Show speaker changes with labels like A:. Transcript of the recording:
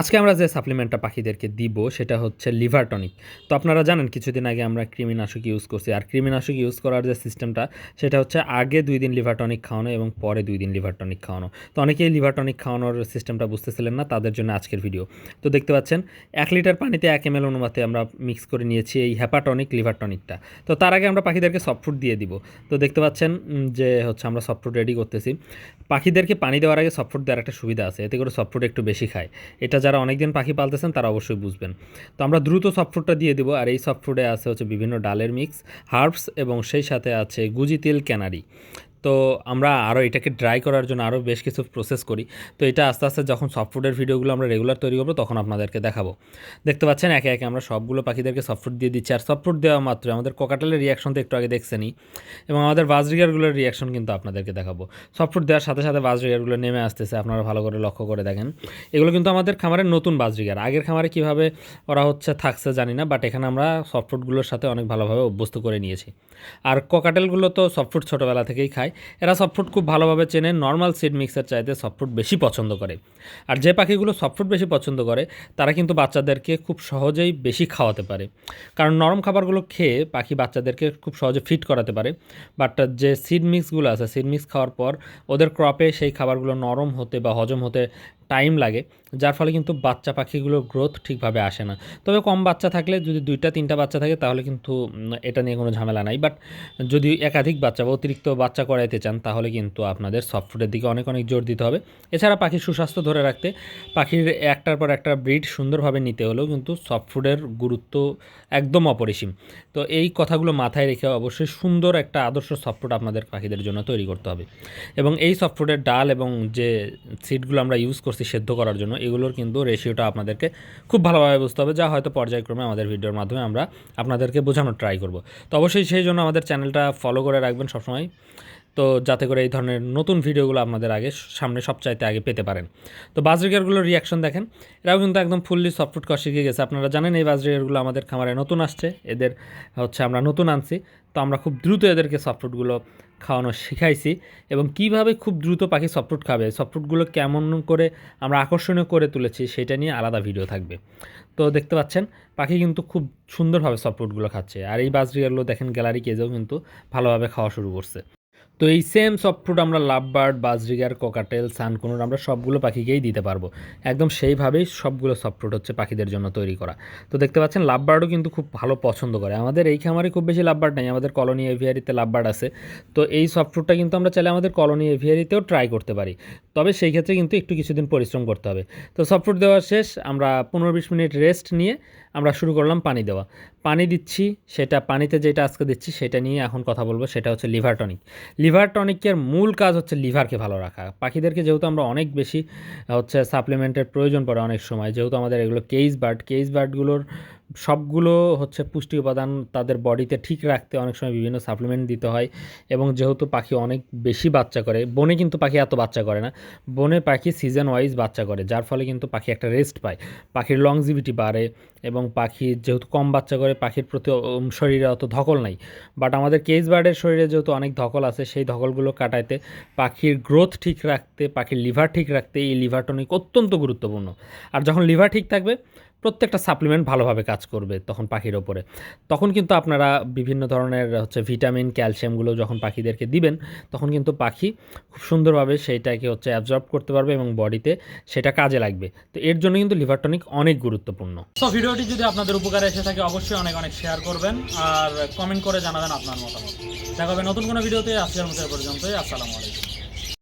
A: আজকে আমরা যে সাপ্লিমেন্টটা পাখিদেরকে দিব, সেটা হচ্ছে লিভার টনিক। তো আপনারা জানেন, কিছুদিন আগে আমরা কৃমিনাশক ইউজ করছি। আর কৃমিনাশক ইউজ করার যে সিস্টেমটা সেটা হচ্ছে আগে দুই দিন লিভার টনিক খাওয়ানো এবং পরে দুই দিন লিভার টনিক খাওয়ানো। তো অনেকেই লিভার টনিক খাওয়ানোর সিস্টেমটা বুঝতেছিলেন না, তাদের জন্য আজকের ভিডিও তো দেখতে পাচ্ছেন, এক লিটার পানিতে এক এম এল অনুমাতে আমরা মিক্স করে নিয়েছি এই হ্যাপাটনিক লিভার টনিকটা তো তার আগে আমরা পাখিদেরকে সফট ফুড দিয়ে দিব। তো দেখতে পাচ্ছেন যে হচ্ছে আমরা সফট ফুড রেডি করতেছি। পাখিদেরকে পানি দেওয়ার আগে সফট ফুড দেওয়ার একটা সুবিধা আছে, এতে করে সফট ফুড একটু বেশি খায়। এটা যারা অনেকদিন পাখি পালতেছেন, তারা অবশ্যই বুঝবেন। তো আমরা দ্রুত সফটফুডটা দিয়ে দেবো, আর এই সফটফুডে আছে হচ্ছে বিভিন্ন ডালের মিক্স, হার্বস এবং সেই সাথে আছে গুজি তেল ক্যানারি। তো আমরা আরও এটাকে ড্রাই করার জন্য আরও বেশ কিছু প্রসেস করি। তো এটা আস্তে আস্তে যখন সফট ফুডের ভিডিওগুলো আমরা রেগুলার তৈরি করব, তখন আপনাদেরকে দেখাবো। দেখতে পাচ্ছেন, একে একে আমরা সবগুলো পাখিদেরকে সফট ফুড দিয়ে দিচ্ছি। আর সফট ফুড দেওয়া মাত্র আমাদের কোকাটেলের রিয়াকশন তো একটু আগে দেখছেনই এবং আমাদের বাজরিগারগুলোর রিয়াকশন কিন্তু আপনাদেরকে দেখাবো। সফট ফুড দেওয়ার সাথে সাথে বাজরিগারগুলো নেমে আসতেছে, আপনারা ভালো করে লক্ষ্য করে দেখেন। এগুলো কিন্তু আমাদের খামারের নতুন বাজরিগার আগের খামারে কীভাবে ওরা হচ্ছে থাকছে জানি না বাট এখানে আমরা সফট ফুডগুলোর সাথে অনেক ভালোভাবে অভ্যস্ত করে নিয়েছি। আর ককাটেলগুলো তো সফট ফুড ছোটোবেলা থেকেই খায়। এরা সফটফুড খুব ভালোভাবে চেনে নর্মাল সিড মিক্সার চাইতে সফটফুড বেশি পছন্দ করে। আর যে পাখিগুলো সফটফুড বেশি পছন্দ করে, তারা কিন্তু বাচ্চাদেরকে খুব সহজেই বেশি খাওয়াতে পারে। কারণ নরম খাবারগুলো খেয়ে পাখি বাচ্চাদেরকে খুব সহজে ফিট করাতে পারে। বাট যে সিড মিক্সগুলো আছে সিড মিক্স খাওয়ার পর ওদের ক্রপে সেই খাবারগুলো নরম হতে বা হজম হতে টাইম লাগে, যার ফলে কিন্তু বাচ্চা পাখিগুলোর গ্রোথ ঠিকভাবে আসে না। তবে কম বাচ্চা থাকলে যদি দুইটা, তিনটা বাচ্চা থাকে, তাহলে কিন্তু এটা নিয়ে কোনো ঝামেলা নাই। বাট যদি একাধিক বাচ্চা বা অতিরিক্ত বাচ্চা করাইতে চান, তাহলে কিন্তু আপনাদের সফট ফুডের দিকে অনেক অনেক জোর দিতে হবে। এছাড়া পাখির সুস্বাস্থ্য ধরে রাখতে, পাখির একটার পর একটা ব্রিড সুন্দরভাবে নিতে হলেও কিন্তু সফট ফুডের গুরুত্ব একদম অপরিসীম। তো এই কথাগুলো মাথায় রেখে অবশ্যই সুন্দর একটা আদর্শ সফট আপনাদের পাখিদের জন্য তৈরি করতে হবে। এবং এই সফট ডাল এবং যে সিডগুলো আমরা ইউজ করছি সেদ্ধ করার জন্য এগুলোর কিন্তু রেশিওটা আপনাদেরকে খুব ভালোভাবে বুঝতে হবে, যা হয়তো পর্যায়ক্রমে আমাদের ভিডিওর মাধ্যমে আমরা আপনাদেরকে বোঝানোর ট্রাই করব। তো অবশ্যই সেই জন্য আমাদের চ্যানেলটা ফলো করে রাখবেন সবসময়। তো যাতে করে এই ধরনের নতুন ভিডিওগুলো আপনাদের আগে সামনে সবচাইতে আগে পেতে পারেন। তো বাজরিগারগুলোর রিয়াকশন দেখেন। এরাও কিন্তু একদম ফুললি সফটফুড করা শিখে গেছে। আপনারা জানেন এই বাজরিগারগুলো আমাদের খামারে নতুন আসছে। এদের হচ্ছে আমরা নতুন আনছি। তো আমরা খুব দ্রুত এদেরকে সফটফুডগুলো খাওয়ানো শিখাইছি এবং কীভাবে খুব দ্রুত পাখি সফটফুড খাবে সফটফুডগুলো কেমন করে আমরা আকর্ষণীয় করে তুলেছি সেটা নিয়ে আলাদা ভিডিও থাকবে। তো দেখতে পাচ্ছেন, পাখি কিন্তু খুব সুন্দরভাবে সফটফুডগুলো খাচ্ছে। আর এই বাজরিগারগুলো দেখেন গ্যালারি কেজেও কিন্তু ভালোভাবে খাওয়া শুরু করছে। তো এই সেম সফট ফুড আমরা lovebird, budgerigar cockatiel sun conure আমরা সবগুলো পাখিকেই দিতে পারব। একদম সেইভাবেই সবগুলো সফট ফুড হচ্ছে পাখিদের জন্য তৈরি করা। তো দেখতে পাচ্ছেন, লাভবার্ডও কিন্তু খুব ভালো পছন্দ করে। আমাদের এই খামারে খুব বেশি লাভবার্ড নেই, আমাদের কলোনি এভিয়ারিতে লাভবার্ড আছে। তো এই সফট ফুডটা কিন্তু আমরা চাইলে আমাদের কলোনি এভিয়ারিতেও ট্রাই করতে পারি। তবে সেই ক্ষেত্রে কিন্তু একটু কিছুদিন পরিশ্রম করতে হবে। তো সফট ফুড দেওয়া শেষ, আমরা পনেরো বিশ মিনিট রেস্ট নিয়ে আমরা শুরু করলাম পানি দেওয়া। পানি দিচ্ছি, সেটা পানিতে যেটা আজকে দিচ্ছি সেটা নিয়ে এখন কথা বলব, সেটা হচ্ছে লিভার টনিক। লিভার টনিকের মূল কাজ হচ্ছে লিভারকে ভালো রাখা। পাখিদেরকে যেহেতু আমরা অনেক বেশি, হচ্ছে সাপ্লিমেন্টের প্রয়োজন পড়ে অনেক সময়, যেহেতু আমাদের এগুলো কেইস বার্ড কেইস বার্ডগুলোর সবগুলো হচ্ছে পুষ্টি উপাদান তাদের বডিতে ঠিক রাখতে অনেক সময় বিভিন্ন সাপ্লিমেন্ট দিতে হয় এবং যেহেতু পাখি অনেক বেশি বাচ্চা করে, বনে কিন্তু পাখি এত বাচ্চা করে না, বনে পাখি সিজন ওয়াইজ বাচ্চা করে, যার ফলে কিন্তু পাখি একটা রেস্ট পায়। পাখির লংজিভিটি বাড়ে এবং পাখি যেহেতু কম বাচ্চা করে, পাখির প্রতি শরীরে অত ধকল নাই। বাট আমাদের কেস বার্ডের শরীরে যেহেতু অনেক ধকল আছে, সেই ধকলগুলো কাটাইতে পাখির গ্রোথ ঠিক রাখতে, পাখির লিভার ঠিক রাখতে এই লিভার টনিক অত্যন্ত গুরুত্বপূর্ণ। আর যখন লিভার ঠিক থাকবে প্রত্যেকটা সাপ্লিমেন্ট ভালোভাবে কাজ করবে তখন পাখির ওপরে। তখন কিন্তু আপনারা বিভিন্ন ধরনের হচ্ছে ভিটামিন ক্যালসিয়ামগুলো যখন পাখিদেরকে দিবেন, তখন কিন্তু পাখি খুব সুন্দরভাবে সেইটাকে হচ্ছে অ্যাবজর্ব করতে পারবে এবং বডিতে সেটা কাজে লাগবে। তো এর জন্য কিন্তু লিভার টনিক অনেক গুরুত্বপূর্ণ।
B: তো ভিডিওটি যদি আপনাদের উপকারে এসে থাকে, অবশ্যই অনেক অনেক শেয়ার করবেন আর কমেন্ট করে জানাবেন আপনার মতামত। দেখা হবে নতুন কোনো ভিডিওতে, আজকের মতো পর্যন্তই, আসসালামু আলাইকুম।